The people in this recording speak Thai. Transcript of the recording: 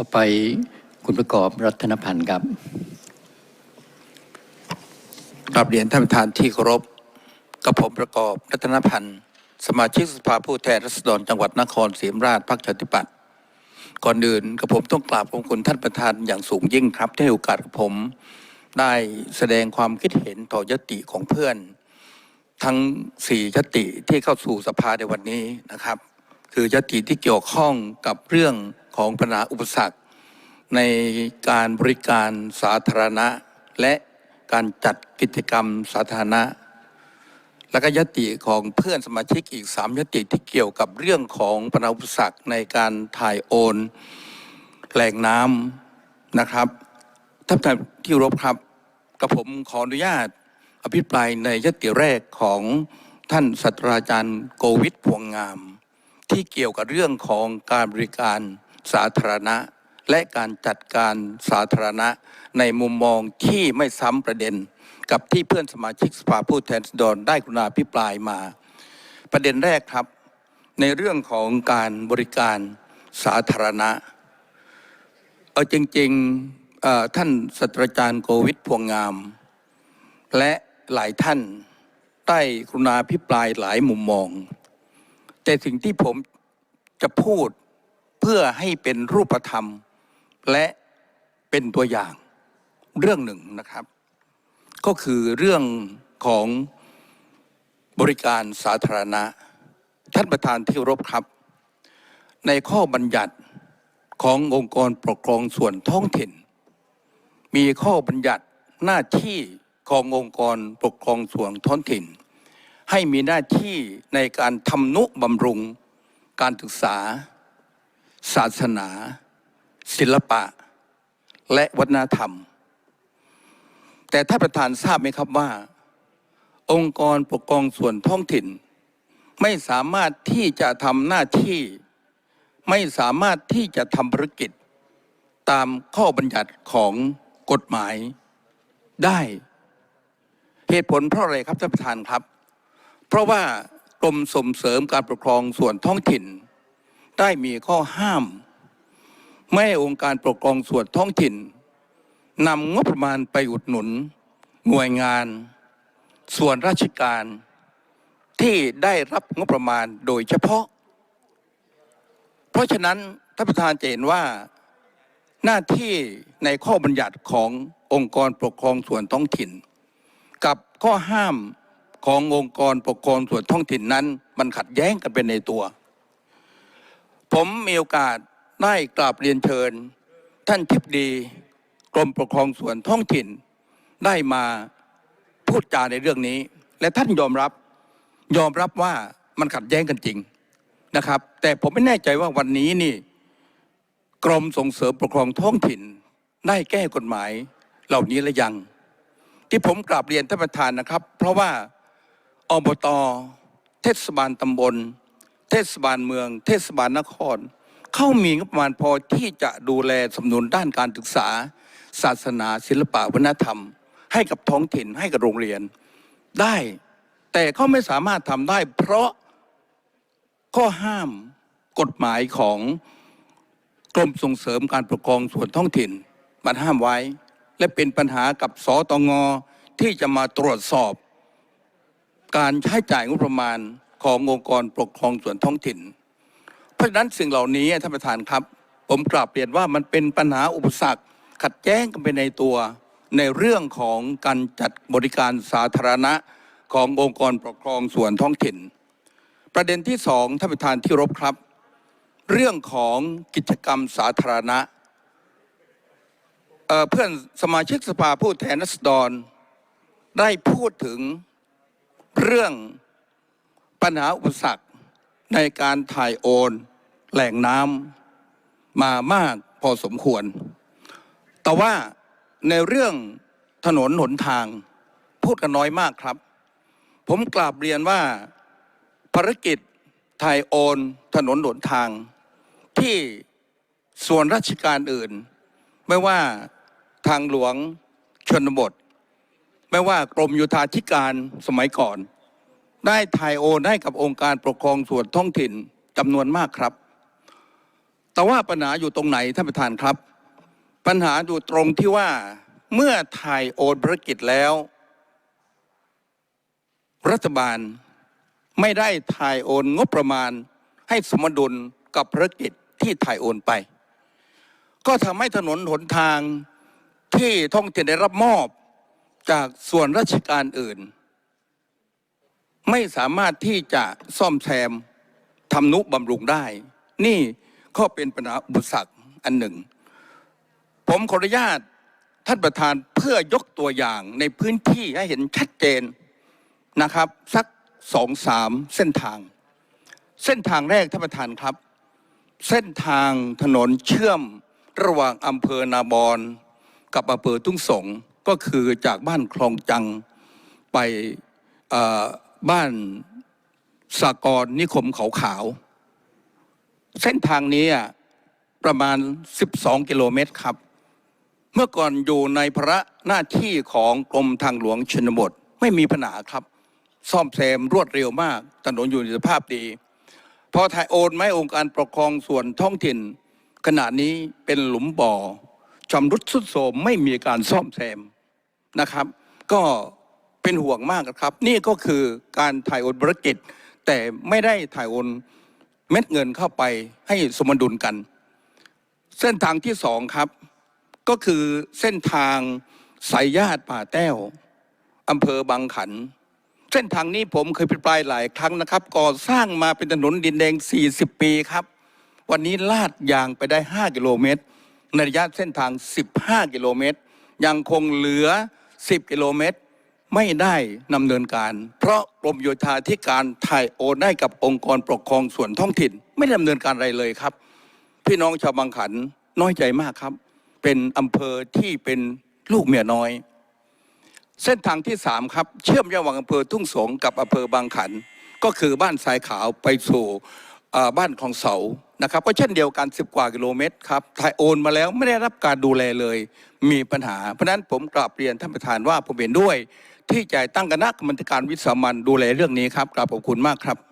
ต่อไปคุณประกอบรัตนพันธ์ครับกราบเรียนท่านประธานที่เคารพกับผมประกอบรัตนพันธ์ สมาชิกสภาผู้แทนราษฎรจังหวัดนครศรีธรรมราชพรรคชาติปัตย์ก่อนอื่นกับผมต้องกราบขอบคุณท่านประธานอย่างสูงยิ่งครับที่ให้โอกาสกับผมได้แสดงความคิดเห็นต่อยติของเพื่อน ทั้งสี่ยติที่เข้าสู่สภาในวันนี้นะครับ คือยติที่เกี่ยวข้องกับเรื่อง ของปัญหาอุปสรรค ในการบริการสาธารณะ และการจัดกิจกรรมสาธารณะ และก็ยติของเพื่อนสมาชิกอีกสามยติที่เกี่ยวกับเรื่องของปัญหาอุปสรรคในการถ่ายโอนแหล่งน้ำนะครับท่านประธานที่รบครับกับผมขออนุญาตอภิปรายในยติแรกของท่านศาสตราจารย์โกวิทพวงงาม ที่เกี่ยวกับเรื่องของการบริการ สาธารณะ และการจัดการสาธารณะ ในมุมมองที่ไม่ซ้ำประเด็น กับที่เพื่อนสมาชิกสภาผู้แทนราษฎรได้กรุณาพิปรายมา ประเด็นแรกครับ ในเรื่องของการบริการสาธารณะเอาจริงๆท่านศาสตราจารย์โกวิทพวงงาม และหลายท่านได้กรุณาพิปรายหลายมุมมอง แต่สิ่งที่ผมจะพูด พื่อให้เป็นรูปธรรม และเป็นตัวอย่างเรื่องหนึ่งนะครับ ก็คือเรื่องของบริการสาธารณะท่านประธานที่รพครับ ในข้อบัญญัติขององค์กรปกครองส่วนท้องถิ่น มีข้อบัญญัติหน้าที่ขององค์กรปกครองส่วนท้องถิ่น ให้มีหน้าที่ในการทำนุบำรุงการศึกษา ศาสนา ศิลปะ และวัฒนธรรม แต่ท่านประธานทราบไหมครับว่า องค์กรปกครองส่วนท้องถิ่น ไม่สามารถที่จะทำหน้าที่ ไม่สามารถที่จะทำภารกิจ ตามข้อบัญญัติของกฎหมายได้ เหตุผลเพราะอะไรครับท่านประธานครับ เพราะว่ากรมส่งเสริมการปกครองส่วนท้องถิ่น ได้มีข้อห้าม ไม่ให้องค์การปกครองส่วนท้องถิ่นนำงบประมาณไปอุดหนุน หน่วยงาน ส่วนราชการที่ได้รับงบประมาณโดยเฉพาะ เพราะฉะนั้นท่านประธานจะเห็นว่าหน้าที่ในข้อบัญญัติขององค์กรปกครองส่วนท้องถิ่น กับข้อห้ามขององค์กรปกครองส่วนท้องถิ่นนั้น มันขัดแย้งกันเป็นในตัว ผมมีโอกาสได้กราบเรียนเชิญ ท่านทิบดีกรมปกครองส่วนท้องถิ่น ได้มาพูดจาในเรื่องนี้ และท่านยอมรับยอมรับว่ามันขัดแย้งกันจริงนะครับ แต่ผมไม่แน่ใจว่าวันนี้นี่ กรมส่งเสริมปกครองท้องถิ่น ได้แก้กฎหมายเหล่านี้หรือยัง ที่ผมกราบเรียนท่านประธานนะครับ เพราะว่าอบตเทศบาลตำบล เทศบาลเมือง เทศบาลนคร เข้ามีงบประมาณพอที่จะดูแลสำนุนด้านการศึกษา ศาสนาศิลปะวัฒนธรรม ให้กับท้องถิ่นให้กับโรงเรียน ได้แต่เขาไม่สามารถทำได้ เพราะข้อห้ามกฎหมายของกรมส่งเสริมการปกครองส่วนท้องถิ่น มันห้ามไว้ และเป็นปัญหากับสตงที่จะมาตรวจสอบ การใช้จ่ายงบประมาณ ขององค์กรปกครองส่วนท้องถิ่น เพราะฉะนั้นสิ่งเหล่านี้ท่านประธานครับ ผมกราบเรียนว่ามันเป็นปัญหาอุปสรรค ขัดแย้งกันไปในตัว ในเรื่องของการจัดบริการสาธารณะขององค์กรปกครองส่วนท้องถิ่น ประเด็นที่สองท่านประธานที่รบครับ เรื่องของกิจกรรมสาธารณะเเพื่อนสมาชิกสภาผู้แทนราษฎรได้พูดถึงเรื่อง ปัญหาอุปสรรคในการถ่ายโอนแหล่งน้ำมามากพอสมควร แต่ว่าในเรื่องถนนหนทาง พูดกันน้อยมากครับ ผมกราบเรียนว่าภารกิจถ่ายโอนถนนหนทาง ที่ส่วนราชการอื่น ไม่ว่าทางหลวงชนบท ไม่ว่ากรมโยธาธิการสมัยก่อน ได้ถ่ายโอนให้กับองค์การปกครองส่วนท้องถิ่นจำนวนมากครับ แต่ว่าปัญหาอยู่ตรงไหนท่านประธานครับ ปัญหาอยู่ตรงที่ว่าเมื่อถ่ายโอนภารกิจแล้ว รัฐบาลไม่ได้ถ่ายโอนงบประมาณ ให้สมดุลกับภารกิจที่ถ่ายโอนไป ก็ทำให้ถนนหนทางที่ท่องเที่ยวได้รับมอบจากส่วนราชการอื่น ไม่สามารถที่จะซ่อมแซมทำนุบำรุงได้ นี่ก็เป็นปัญหาอุปสรรคอันหนึ่ง ผมขออนุญาตท่านประธานเพื่อยกตัวอย่างในพื้นที่ให้เห็นชัดเจนนะครับ สักสองสามเส้นทาง เส้นทางแรกท่านประธานครับ เส้นทางถนนเชื่อมระหว่างอำเภอนาบอนกับอำเภอทุ่งสงก็คือจากบ้านคลองจังไปอ่อ บ้านสากรนิคมเขาขาว เส้นทางนี้ประมาณ 12 กิโลเมตรครับ เมื่อก่อนอยู่ในพระหน้าที่ของกรมทางหลวงชนบทไม่มีปัญหาครับ ซ่อมแซมรวดเร็วมาก ถนนอยู่ในสภาพดี พอถ่ายโอนไม้องค์การปกครองส่วนท้องถิ่น ขณะนี้เป็นหลุมบ่อชำรุดทรุดโทรมไม่มีการซ่อมแซมนะครับ ก็ เป็นห่วงมากครับ นี่ก็คือการถ่ายโอนธุรกิจ แต่ไม่ได้ถ่ายโอนเม็ดเงินเข้าไปให้สมดุลกัน เส้นทางที่สองครับ ก็คือเส้นทางสายญาติป่าแต้วอำเภอบางขัน เส้นทางนี้ผมเคยพิปรายหลายครั้งนะครับ ก่อสร้างมาเป็นถนนดินแดง 40 ปีครับ วันนี้ลาดยางไปได้ 5 กิโลเมตร ในระยะเส้นทาง 15 กิโลเมตร ยังคงเหลือ 10 กิโลเมตร ไม่ได้นำเนินการ เพราะกรมโยธาธิการถ่ายโอนได้กับองค์กรปกครองส่วนท้องถิ่น ไม่ดำเนินการอะไรเลยครับ พี่น้องชาวบางขันน้อยใจมากครับ เป็นอำเภอที่เป็นลูกเมียน้อย เส้นทางที่สามครับ เชื่อมระหว่างอำเภอทุ่งสงกับอำเภอบางขัน ก็คือบ้านทรายขาวไปสู่บ้านคลองเสานะครับก็เช่นเดียวกัน 10 กว่ากิโลเมตรครับถ่ายโอนมาแล้วไม่ได้รับการดูแลเลย มีปัญหา เพราะนั้นผมกราบเรียนท่านประธานว่าผมเห็นด้วย ที่จะตั้งคณะกรรมการวิสามันดูแลเรื่องนี้ครับกราบขอบคุณมากครับ